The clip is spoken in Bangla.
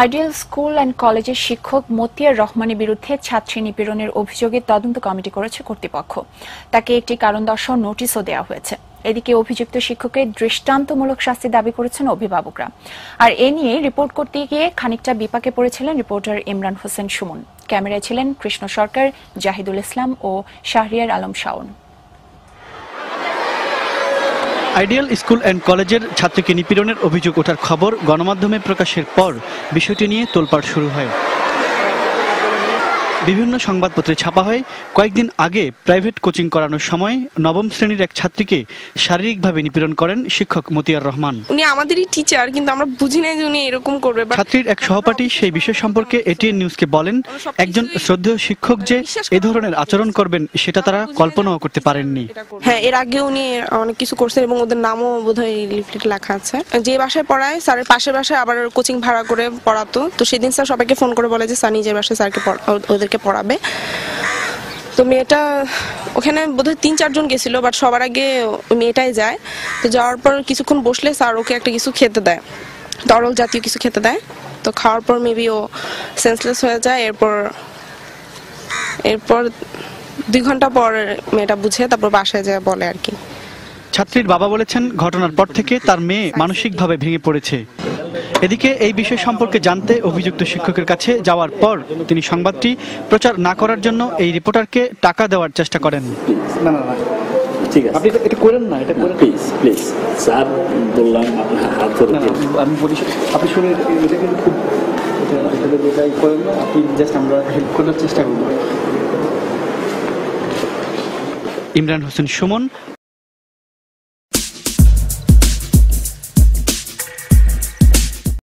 আইডিয়াল স্কুল অ্যান্ড কলেজের শিক্ষক মতিয়ার রহমানের বিরুদ্ধে ছাত্রী নিপীড়নের অভিযোগে তদন্ত কমিটি করেছে কর্তৃপক্ষ। তাকে একটি কারণ দর্শাও নোটিশও দেওয়া হয়েছে। এদিকে অভিযুক্ত শিক্ষকের দৃষ্টান্তমূলক শাস্তি দাবি করেছেন অভিভাবকরা। আর এ নিয়ে রিপোর্ট করতে গিয়ে খানিকটা বিপাকে পড়েছিলেন রিপোর্টার ইমরান হোসেন সুমন। ক্যামেরায় ছিলেন কৃষ্ণ সরকার, জাহিদুল ইসলাম ও Shahriar Alam Shaon. Ideal school and কলেজের ছাত্রীকে নিপীড়নের অভিযোগ ওঠার খবর গণমাধ্যমে প্রকাশের পর বিষয়টি নিয়ে তোলপাড় শুরু হয়। বিভিন্ন সংবাদপত্রে ছাপা হয় কয়েকদিন আগে প্রাইভেট কোচিং করানোর সময় নবম শ্রেণির এক ছাত্রীকে শারীরিকভাবে নিপীড়ন করেন শিক্ষক মতিয়ার রহমান। উনি আমাদেরই টিচার কিন্তু আমরা বুঝি না যে উনি এরকম করবে ছাত্রীর এক সহপাঠী সেই বিষয় সম্পর্কে এটিএন নিউজকে বলেন একজন শ্রদ্ধেয় শিক্ষক যে এ ধরনের আচরণ করবেন সেটা তারা কল্পনাও করতে পারেননি। হ্যাঁ এর আগে উনি অনেক কিছু করছেন এবং ওদের নামও বোধহয় লিফলেটে লেখা আছে। যে বাসায় পড়ায় স্যারের পাশে বাসায় আবার কোচিং ভাড়া করে পড়াতো। তো সেদিন স্যার সবাইকে ফোন করে বলে যে স্যার নিজের বাসায় স্যারকে পড়া- ওদেরকে পড়াবে। তো মেয়েটা ওখানে বোধহয় তিন চারজন গেছিল বাট সবার আগে ওই মেয়েটাই যায়। তো যাওয়ার পর কিছুক্ষণ বসলে স্যার ওকে একটা কিছু খেতে দেয়। তরল জাতীয় কিছু খেতে দেয়। তো খাওয়ার পর মেবি ও সেন্সলেস হয়ে যায়। এরপর এরপর দুই ঘণ্টা পর মেয়েটা বুঝে, তারপর বাসায় যায় বলে আর কি। ছাত্রীর বাবা বলেছেন, ঘটনার পর থেকে তার মেয়ে মানসিকভাবে ভেঙে পড়েছে। এদিকে এই বিষয় সম্পর্কে জানতে অভিযুক্ত শিক্ষকের কাছে যাওয়ার পর তিনি সংবাদটি প্রচার না করার জন্য এই রিপোর্টারকে টাকা দেওয়ার চেষ্টা করেন। না না না। ঠিক আছে। আপনি এটা- এটা করেন না এটা করেন। প্লিজ প্লিজ স্যার বললাম আপনার হাত ধরে না না, আমি বলি আপনি শুনে এটা কিন্তু খুব এটা- এটা- এটাই করেন আপনি জাস্ট আমরা হেল্প করার চেষ্টা করব। ইমরান হোসেন সুমন